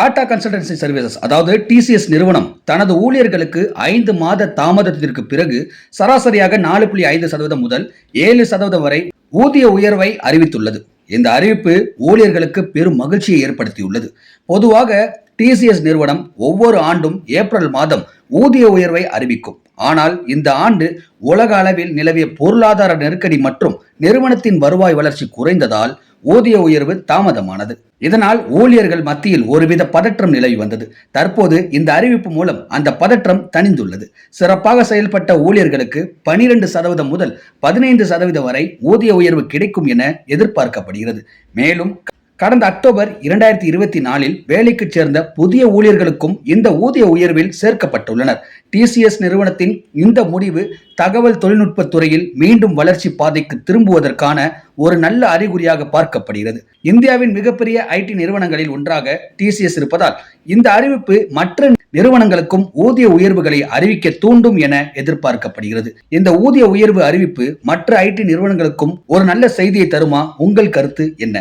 Tata consultancy services அதாவது TCS நிறுவனம் தனது ஊழியர்களுக்கு ஐந்து மாத தாமதத்திற்கு பிறகு சராசரியாக நாலு புள்ளி ஐந்து சதவீதம் முதல் ஏழு சதவீதம் வரை ஊதிய உயர்வை அறிவித்துள்ளது. இந்த அறிவிப்பு ஊழியர்களுக்கு பெரும் மகிழ்ச்சியை ஏற்படுத்தியுள்ளது. பொதுவாக டிசிஎஸ் நிறுவனம் ஒவ்வொரு ஆண்டும் ஏப்ரல் மாதம் ஊதிய உயர்வை அறிவிக்கும். ஆனால் இந்த ஆண்டு உலக அளவில் நிலவிய பொருளாதார நெருக்கடி மற்றும் நிறுவனத்தின் வருவாய் வளர்ச்சி குறைந்ததால் ஊதிய உயர்வு தாமதமானது. இதனால் ஊழியர்கள் மத்தியில் ஒருவித பதற்றம் நிலவி வந்தது. தற்போது இந்த அறிவிப்பு மூலம் அந்த பதற்றம் தணிந்துள்ளது. சிறப்பாக செயல்பட்ட ஊழியர்களுக்கு பனிரெண்டு சதவீதம் முதல் பதினைந்து சதவீதம் வரை ஊதிய உயர்வு கிடைக்கும் என எதிர்பார்க்கப்படுகிறது. மேலும் கடந்த அக்டோபர் இரண்டாயிரத்தி இருபத்தி நாலில் வேலைக்கு சேர்ந்த புதிய ஊழியர்களுக்கும் இந்த ஊதிய உயர்வில் சேர்க்கப்பட்டுள்ளனர். டிசிஎஸ் நிறுவனத்தின் இந்த முடிவு தகவல் தொழில்நுட்பத் துறையில் மீண்டும் வளர்ச்சி பாதைக்கு திரும்புவதற்கான ஒரு நல்ல அறிகுறியாக பார்க்கப்படுகிறது. இந்தியாவின் மிகப்பெரிய ஐடி நிறுவனங்களில் ஒன்றாக டிசிஎஸ் இருப்பதால் இந்த அறிவிப்பு மற்ற நிறுவனங்களுக்கும் ஊதிய உயர்வுகளை அறிவிக்க தூண்டும் என எதிர்பார்க்கப்படுகிறது. இந்த ஊதிய உயர்வு அறிவிப்பு மற்ற ஐடி நிறுவனங்களுக்கும் ஒரு நல்ல செய்தியை தருமா? உங்கள் கருத்து என்ன?